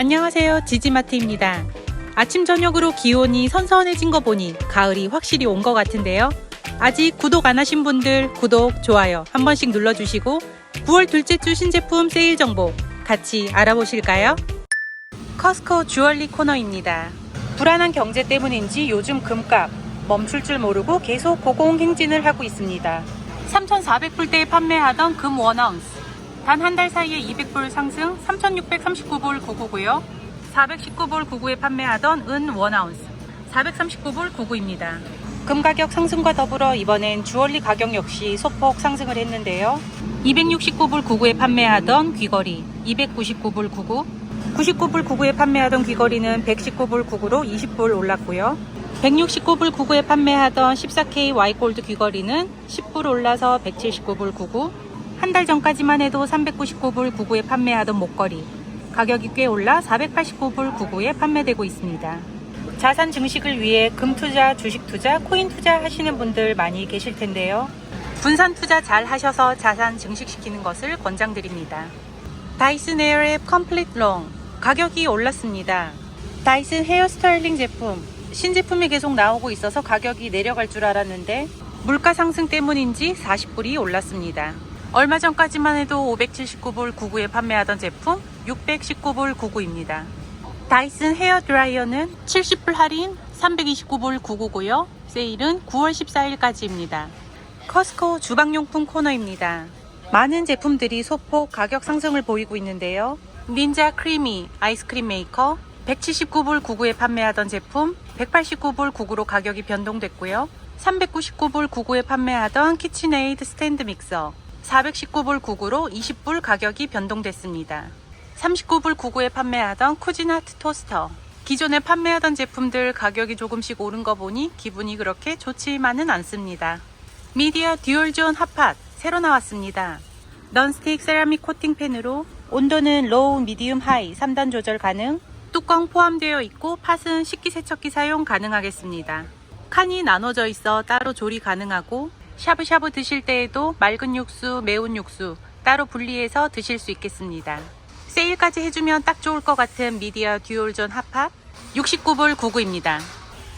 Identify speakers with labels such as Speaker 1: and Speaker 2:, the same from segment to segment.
Speaker 1: 안녕하세요. 지지마트입니다. 아침 저녁으로 기온이 선선해진 거 보니 가을이 확실히 온 것 같은데요. 아직 구독 안 하신 분들 구독, 좋아요 한 번씩 눌러주시고 9월 둘째 주 신제품 세일 정보 같이 알아보실까요? 커스코 주얼리 코너입니다. 불안한 경제 때문인지 요즘 금값 멈출 줄 모르고 계속 고공행진을 하고 있습니다. 3,400불대에 판매하던 금 원아운스 단 한 달 사이에 200불 상승 3,639불 99고요. 419불 99에 판매하던 은 원아운스 439불 99입니다. 금 가격 상승과 더불어 이번엔 주얼리 가격 역시 소폭 상승을 했는데요. 269불 99에 판매하던 귀걸이 299불 99 99불 99에 판매하던 귀걸이는 119불 99로 20불 올랐고요. 169불 99에 판매하던 14K Y골드 귀걸이는 10불 올라서 179불 99. 한 달 전까지만 해도 399불 99에 판매하던 목걸이. 가격이 꽤 올라 489불 99에 판매되고 있습니다. 자산 증식을 위해 금 투자, 주식 투자, 코인 투자 하시는 분들 많이 계실 텐데요. 분산 투자 잘 하셔서 자산 증식시키는 것을 권장드립니다. 다이슨 에어랩 컴플릿 롱 가격이 올랐습니다. 다이슨 헤어 스타일링 제품 신제품이 계속 나오고 있어서 가격이 내려갈 줄 알았는데 물가 상승 때문인지 40불이 올랐습니다. 얼마 전까지만 해도 579불 99에 판매하던 제품 619불 99입니다. 다이슨 헤어 드라이어는 70불 할인 329불 99고요. 세일은 9월 14일까지입니다. 커스코 주방용품 코너입니다. 많은 제품들이 소폭 가격 상승을 보이고 있는데요. 닌자 크리미 아이스크림 메이커 179불 99에 판매하던 제품 189불 99로 가격이 변동됐고요. 399불 99에 판매하던 키친에이드 스탠드 믹서 419불 99로 20불 가격이 변동됐습니다. 39불 99에 판매하던 쿠지나트 토스터 기존에 판매하던 제품들 가격이 조금씩 오른 거 보니 기분이 그렇게 좋지만은 않습니다. 미디어 듀얼존 핫팟 새로 나왔습니다. 넌스틱 세라믹 코팅팬으로 온도는 로우, 미디움, 하이 3단 조절 가능 뚜껑 포함되어 있고 팥은 식기세척기 사용 가능하겠습니다. 칸이 나눠져 있어 따로 조리 가능하고 샤브샤브 드실 때에도 맑은 육수, 매운 육수 따로 분리해서 드실 수 있겠습니다. 세일까지 해주면 딱 좋을 것 같은 미디어 듀얼존 핫팟 69불 99입니다.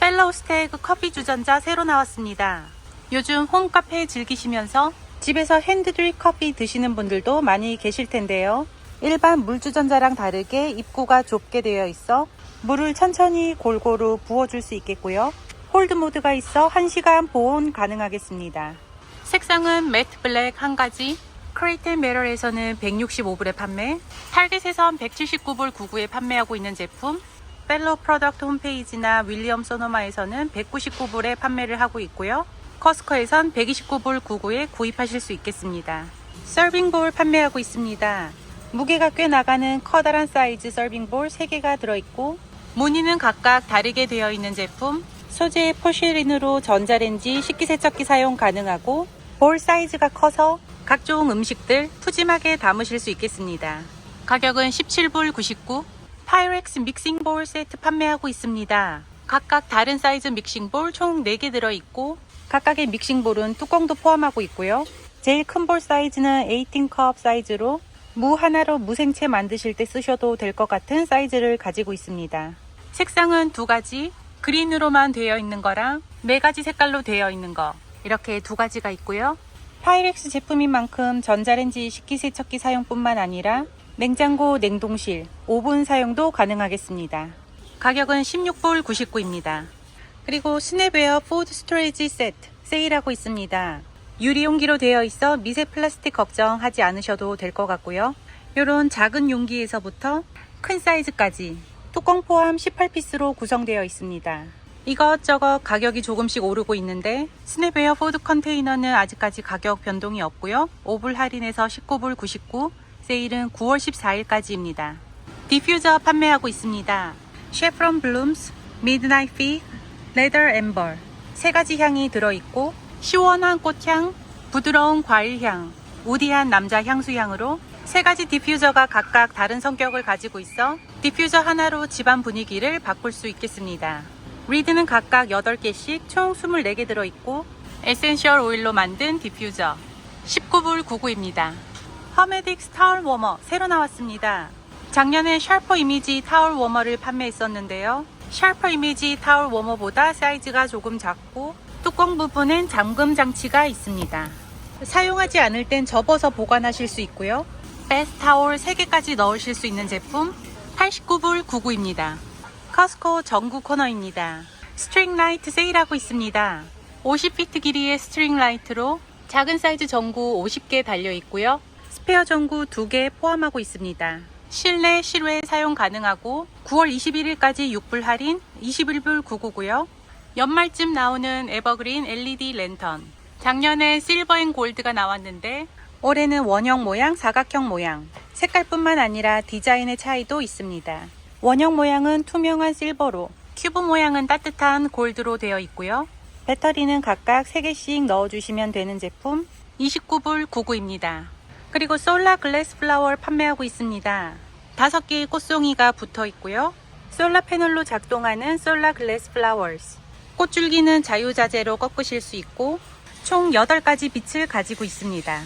Speaker 1: 펠로우 스테이크 커피 주전자 새로 나왔습니다. 요즘 홈카페 즐기시면서 집에서 핸드드립 커피 드시는 분들도 많이 계실 텐데요. 일반 물주전자랑 다르게 입구가 좁게 되어 있어 물을 천천히 골고루 부어줄 수 있겠고요. 홀드 모드가 있어 1시간 보온 가능하겠습니다. 색상은 매트 블랙 한 가지, 크레이텐 메럴에서는 165불에 판매, 타겟에선 179불 99에 판매하고 있는 제품, 펠로 프로덕트 홈페이지나 윌리엄 소노마에서는 199불에 판매를 하고 있고요. 커스코에선 129불 99에 구입하실 수 있겠습니다. 서빙볼 판매하고 있습니다. 무게가 꽤 나가는 커다란 사이즈 서빙볼 3개가 들어있고 무늬는 각각 다르게 되어 있는 제품 소재 포쉐린으로 전자레인지 식기세척기 사용 가능하고 볼 사이즈가 커서 각종 음식들 푸짐하게 담으실 수 있겠습니다. 가격은 17불 99 파이렉스 믹싱볼 세트 판매하고 있습니다. 각각 다른 사이즈 믹싱볼 총 4개 들어있고 각각의 믹싱볼은 뚜껑도 포함하고 있고요. 제일 큰 볼 사이즈는 18컵 사이즈로 무 하나로 무생채 만드실 때 쓰셔도 될 것 같은 사이즈를 가지고 있습니다. 색상은 두 가지, 그린으로만 되어 있는 거랑 네 가지 색깔로 되어 있는 거 이렇게 두 가지가 있고요. 파이렉스 제품인 만큼 전자레인지 식기세척기 사용뿐만 아니라 냉장고, 냉동실, 오븐 사용도 가능하겠습니다. 가격은 16불 99입니다. 그리고 스냅웨어 푸드 스토리지 세트 세일하고 있습니다. 유리 용기로 되어 있어 미세 플라스틱 걱정하지 않으셔도 될 것 같고요. 이런 작은 용기에서부터 큰 사이즈까지 뚜껑 포함 18피스로 구성되어 있습니다. 이것저것 가격이 조금씩 오르고 있는데 스냅웨어 푸드 컨테이너는 아직까지 가격 변동이 없고요. 5불 할인해서 19불 99, 세일은 9월 14일까지입니다. 디퓨저 판매하고 있습니다. 셰프론 블룸스, 미드나잇 피, 레더 엠버 세 가지 향이 들어있고 시원한 꽃향, 부드러운 과일향, 우디한 남자 향수향으로 세 가지 디퓨저가 각각 다른 성격을 가지고 있어 디퓨저 하나로 집안 분위기를 바꿀 수 있겠습니다. 리드는 각각 8개씩 총 24개 들어있고 에센셜 오일로 만든 디퓨저 19불 99입니다. 허메딕 스타일 워머 새로 나왔습니다. 작년에 샤퍼 이미지 타월 워머를 판매했었는데요. 샤퍼 이미지 타월 워머보다 사이즈가 조금 작고 뚜껑 부분엔 잠금 장치가 있습니다. 사용하지 않을 땐 접어서 보관하실 수 있고요. 베스트 타월 3개까지 넣으실 수 있는 제품 89불 99입니다. 커스코 전구 코너입니다. 스트링 라이트 세일하고 있습니다. 50피트 길이의 스트링 라이트로 작은 사이즈 전구 50개 달려 있고요. 스페어 전구 2개 포함하고 있습니다. 실내, 실외 사용 가능하고 9월 21일까지 6불 할인 21불 99고요. 연말쯤 나오는 에버그린 LED 랜턴. 작년에 실버 앤 골드가 나왔는데 올해는 원형 모양, 사각형 모양. 색깔뿐만 아니라 디자인의 차이도 있습니다. 원형 모양은 투명한 실버로, 큐브 모양은 따뜻한 골드로 되어 있고요. 배터리는 각각 3개씩 넣어주시면 되는 제품 29불 99입니다. 그리고 솔라 글래스 플라워를 판매하고 있습니다. 다섯 개의 꽃송이가 붙어 있고요. 솔라 패널로 작동하는 솔라 글래스 플라워스. 꽃줄기는 자유자재로 꺾으실 수 있고 총 8가지 빛을 가지고 있습니다.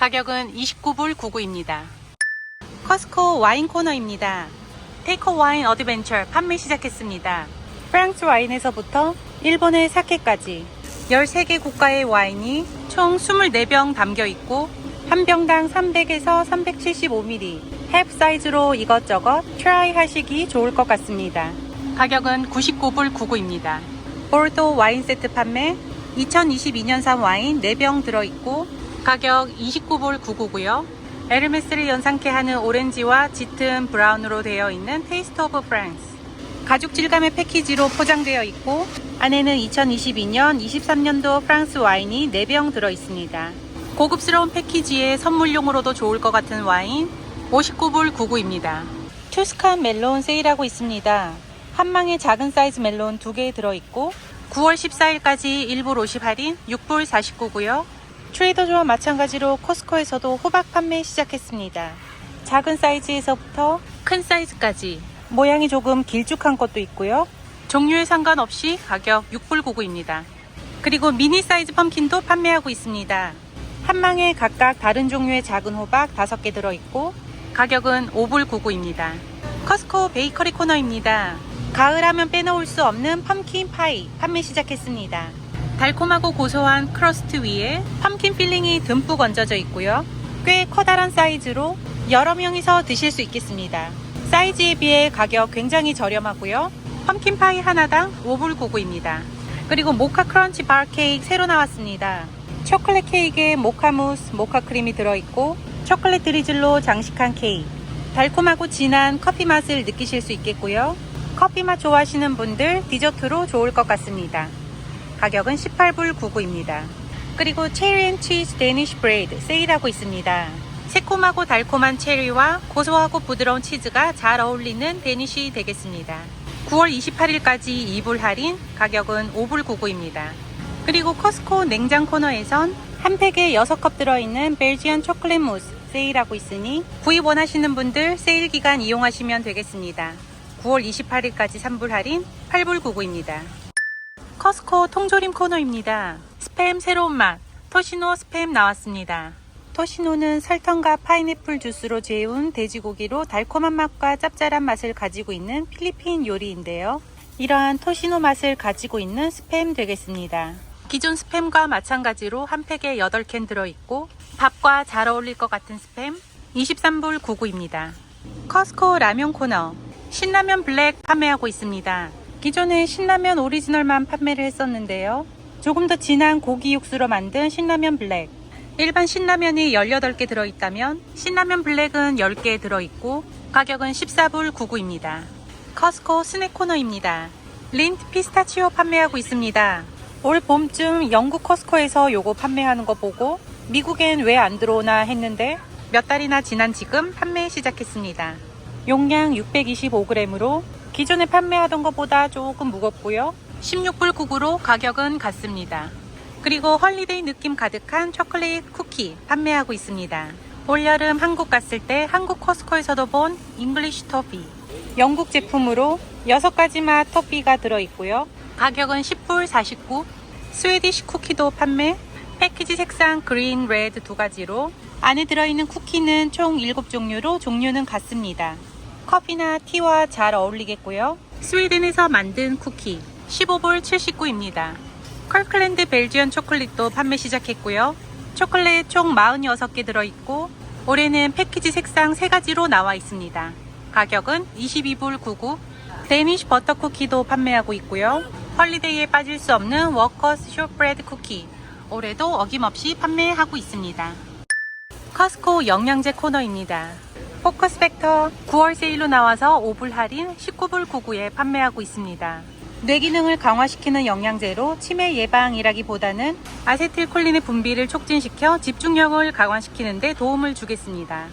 Speaker 1: 가격은 29불 99입니다. 커스코 와인 코너입니다. 테이커 와인 어드벤처 판매 시작했습니다. 프랑스 와인에서부터 일본의 사케까지 13개 국가의 와인이 총 24병 담겨 있고 한 병당 300에서 375ml 햅 사이즈로 이것저것 트라이 하시기 좋을 것 같습니다. 가격은 99불 99입니다. 보르도 와인 세트 판매 2022년산 와인 4병 들어있고 가격 29불 99고요. 에르메스를 연상케 하는 오렌지와 짙은 브라운으로 되어 있는 테이스트 오브 프랑스. 가죽 질감의 패키지로 포장되어 있고 안에는 2022년 23년도 프랑스 와인이 4병 들어 있습니다. 고급스러운 패키지에 선물용으로도 좋을 것 같은 와인 59불 99입니다. 투스칸 멜론 세일하고 있습니다. 한 망에 작은 사이즈 멜론 2개 들어 있고 9월 14일까지 1불 50 할인 6불 49고요. 트레이더조와 마찬가지로 코스코에서도 호박 판매 시작했습니다. 작은 사이즈에서부터 큰 사이즈까지 모양이 조금 길쭉한 것도 있고요. 종류에 상관없이 가격 6불 99입니다. 그리고 미니 사이즈 펌킨도 판매하고 있습니다. 한 망에 각각 다른 종류의 작은 호박 5개 들어있고 가격은 5불 99입니다. 커스코 베이커리 코너입니다. 가을 하면 빼놓을 수 없는 펌킨 파이 판매 시작했습니다. 달콤하고 고소한 크러스트 위에 펌킨 필링이 듬뿍 얹어져 있고요. 꽤 커다란 사이즈로 여러 명이서 드실 수 있겠습니다. 사이즈에 비해 가격 굉장히 저렴하고요. 펌킨 파이 하나당 5불 99입니다. 그리고 모카 크런치 바 케이크 새로 나왔습니다. 초콜릿 케이크에 모카 무스, 모카 크림이 들어있고 초콜릿 드리즐로 장식한 케이크. 달콤하고 진한 커피 맛을 느끼실 수 있겠고요. 커피 맛 좋아하시는 분들 디저트로 좋을 것 같습니다. 가격은 18불 99입니다. 그리고 체리 앤 치즈 데니쉬 브레이드 세일하고 있습니다. 새콤하고 달콤한 체리와 고소하고 부드러운 치즈가 잘 어울리는 데니쉬 되겠습니다. 9월 28일까지 2불 할인, 가격은 5불 99입니다. 그리고 커스코 냉장 코너에선 한 팩에 6컵 들어있는 벨지안 초콜릿 무스 세일하고 있으니 구입 원하시는 분들 세일 기간 이용하시면 되겠습니다. 9월 28일까지 3불 할인 8불 99입니다. 커스코 통조림 코너입니다. 스팸 새로운 맛 토시노 스팸 나왔습니다. 토시노는 설탕과 파인애플 주스로 재운 돼지고기로 달콤한 맛과 짭짤한 맛을 가지고 있는 필리핀 요리인데요. 이러한 토시노 맛을 가지고 있는 스팸 되겠습니다. 기존 스팸과 마찬가지로 한 팩에 8캔 들어있고 밥과 잘 어울릴 것 같은 스팸 23불 99입니다. 커스코 라면 코너 신라면 블랙 판매하고 있습니다. 기존에 신라면 오리지널만 판매를 했었는데요. 조금 더 진한 고기 육수로 만든 신라면 블랙. 일반 신라면이 18개 들어있다면 신라면 블랙은 10개 들어있고 가격은 14불 99입니다. 커스코 스낵 코너입니다. 린트 피스타치오 판매하고 있습니다. 올 봄쯤 영국 커스코에서 요거 판매하는 거 보고 미국엔 왜 안 들어오나 했는데 몇 달이나 지난 지금 판매 시작했습니다. 용량 625g으로 기존에 판매하던 것보다 조금 무겁고요. 16불 99로 가격은 같습니다. 그리고 헐리데이 느낌 가득한 초콜릿 쿠키 판매하고 있습니다. 올여름 한국 갔을 때 한국 커스코에서도 본 잉글리시 터피 영국 제품으로 6가지 맛 터피가 들어있고요. 가격은 10불 49 스웨디시 쿠키도 판매 패키지 색상 그린, 레드 두 가지로 안에 들어있는 쿠키는 총 7종류로 종류는 같습니다. 커피나 티와 잘 어울리겠고요. 스웨덴에서 만든 쿠키 15불 79입니다. 컬클랜드 벨지언 초콜릿도 판매 시작했고요. 초콜릿 총 46개 들어있고 올해는 패키지 색상 3가지로 나와 있습니다. 가격은 22불 99. 데니쉬 버터 쿠키도 판매하고 있고요. 헐리데이에 빠질 수 없는 워커스 숏브레드 쿠키 올해도 어김없이 판매하고 있습니다. 커스코 영양제 코너입니다. 포커스 팩터 9월 세일로 나와서 5불 할인 19불 99에 판매하고 있습니다. 뇌 기능을 강화시키는 영양제로 치매 예방이라기보다는 아세틸콜린의 분비를 촉진시켜 집중력을 강화시키는 데 도움을 주겠습니다.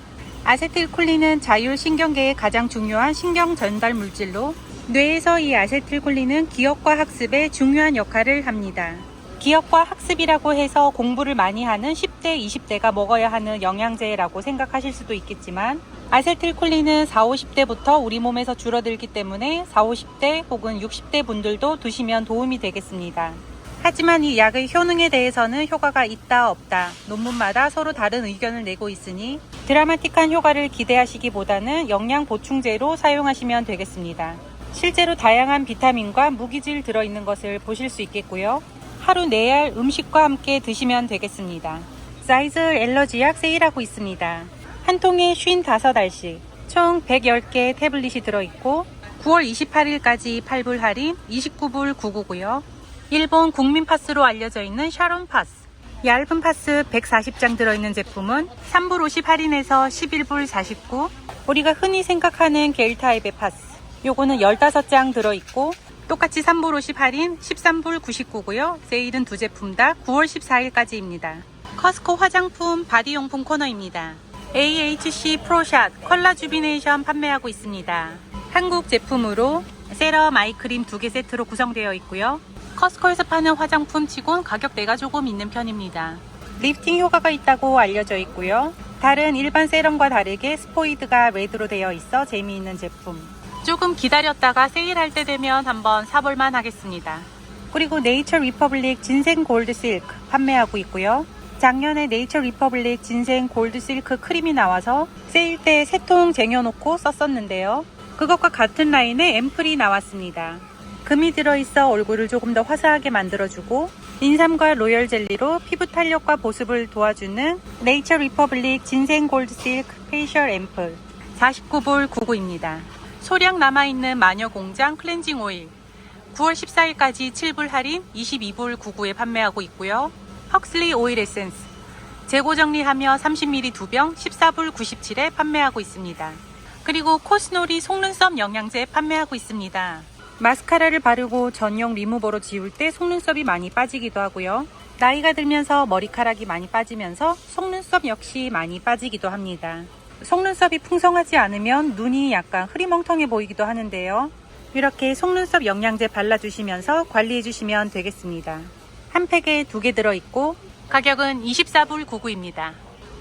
Speaker 1: 아세틸콜린은 자율신경계의 가장 중요한 신경 전달 물질로 뇌에서 이 아세틸콜린은 기억과 학습에 중요한 역할을 합니다. 기억과 학습이라고 해서 공부를 많이 하는 10대, 20대가 먹어야 하는 영양제라고 생각하실 수도 있겠지만 아세틸콜린은 4, 50대부터 우리 몸에서 줄어들기 때문에 4, 50대 혹은 60대 분들도 드시면 도움이 되겠습니다. 하지만 이 약의 효능에 대해서는 효과가 있다 없다 논문마다 서로 다른 의견을 내고 있으니 드라마틱한 효과를 기대하시기보다는 영양 보충제로 사용하시면 되겠습니다. 실제로 다양한 비타민과 무기질 들어있는 것을 보실 수 있겠고요. 하루 4알 음식과 함께 드시면 되겠습니다. 사이즈 엘러지약 세일하고 있습니다. 한 통에 55알씩 총 110개 태블릿이 들어있고 9월 28일까지 8불 할인 29불 99고요. 일본 국민 파스로 알려져 있는 샤론 파스 얇은 파스 140장 들어있는 제품은 3불 50 할인해서 11불 49 우리가 흔히 생각하는 겔 타입의 파스 요거는 15장 들어있고 똑같이 3불 50 할인 13불 99고요. 세일은 두 제품 다 9월 14일까지입니다. 커스코 화장품 바디용품 코너입니다. AHC 프로샷 컬라주비네이션 판매하고 있습니다. 한국 제품으로 세럼 아이크림 두 개 세트로 구성되어 있고요. 커스코에서 파는 화장품 치곤 가격대가 조금 있는 편입니다. 리프팅 효과가 있다고 알려져 있고요. 다른 일반 세럼과 다르게 스포이드가 레드로 되어 있어 재미있는 제품. 조금 기다렸다가 세일할 때 되면 한번 사볼만 하겠습니다. 그리고 네이처 리퍼블릭 진생 골드 실크 판매하고 있고요. 작년에 네이처 리퍼블릭 진생 골드 실크 크림이 나와서 세일 때 세 통 쟁여놓고 썼었는데요. 그것과 같은 라인의 앰플이 나왔습니다. 금이 들어있어 얼굴을 조금 더 화사하게 만들어주고 인삼과 로열 젤리로 피부 탄력과 보습을 도와주는 네이처 리퍼블릭 진생 골드 실크 페이셜 앰플 49불 99입니다. 소량 남아있는 마녀 공장 클렌징 오일 9월 14일까지 7불 할인 22불 99에 판매하고 있고요. 헉슬리 오일 에센스 재고 정리하며 30ml 2병 14불 97에 판매하고 있습니다. 그리고 코스놀이 속눈썹 영양제 판매하고 있습니다. 마스카라를 바르고 전용 리무버로 지울 때 속눈썹이 많이 빠지기도 하고요. 나이가 들면서 머리카락이 많이 빠지면서 속눈썹 역시 많이 빠지기도 합니다. 속눈썹이 풍성하지 않으면 눈이 약간 흐리멍텅해 보이기도 하는데요. 이렇게 속눈썹 영양제 발라주시면서 관리해주시면 되겠습니다. 한 팩에 두 개 들어있고 가격은 24불 99입니다.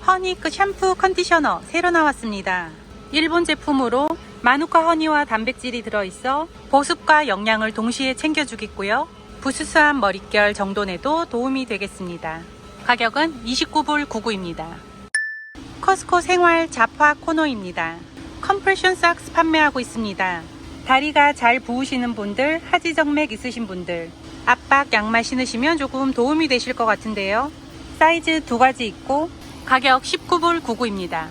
Speaker 1: 허니크 샴푸 컨디셔너 새로 나왔습니다. 일본 제품으로 마누카 허니와 단백질이 들어있어 보습과 영양을 동시에 챙겨주겠고요. 부스스한 머릿결 정돈에도 도움이 되겠습니다. 가격은 29불 99입니다. 커스코 생활 잡화 코너입니다. 컴프레션 삭스 판매하고 있습니다. 다리가 잘 부으시는 분들, 하지정맥 있으신 분들, 압박 양말 신으시면 조금 도움이 되실 것 같은데요. 사이즈 두 가지 있고 가격 19불 99입니다.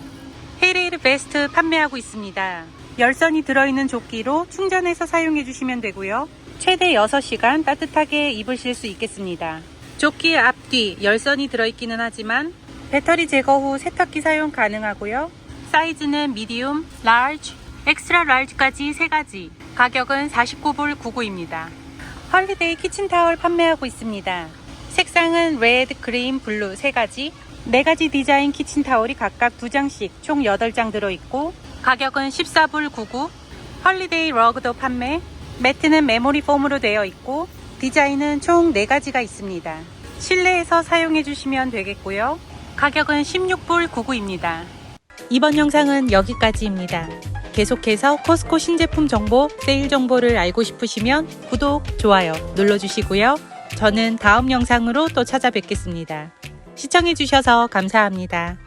Speaker 1: 헤레르 베스트 판매하고 있습니다. 열선이 들어있는 조끼로 충전해서 사용해 주시면 되고요. 최대 6시간 따뜻하게 입으실 수 있겠습니다. 조끼 앞뒤 열선이 들어있기는 하지만 배터리 제거 후 세탁기 사용 가능하고요. 사이즈는 미디움, 라지, 엑스트라 라지까지 3가지. 가격은 49불 99입니다. 헐리데이 키친타월 판매하고 있습니다. 색상은 레드, 그린, 블루 3가지. 4가지 디자인 키친타월이 각각 2장씩 총 8장 들어있고 가격은 14불 99. 헐리데이 러그도 판매. 매트는 메모리 폼으로 되어 있고 디자인은 총 4가지가 있습니다. 실내에서 사용해 주시면 되겠고요. 가격은 16불 99입니다. 이번 영상은 여기까지입니다. 계속해서 코스코 신제품 정보, 세일 정보를 알고 싶으시면 구독, 좋아요 눌러주시고요. 저는 다음 영상으로 또 찾아뵙겠습니다. 시청해주셔서 감사합니다.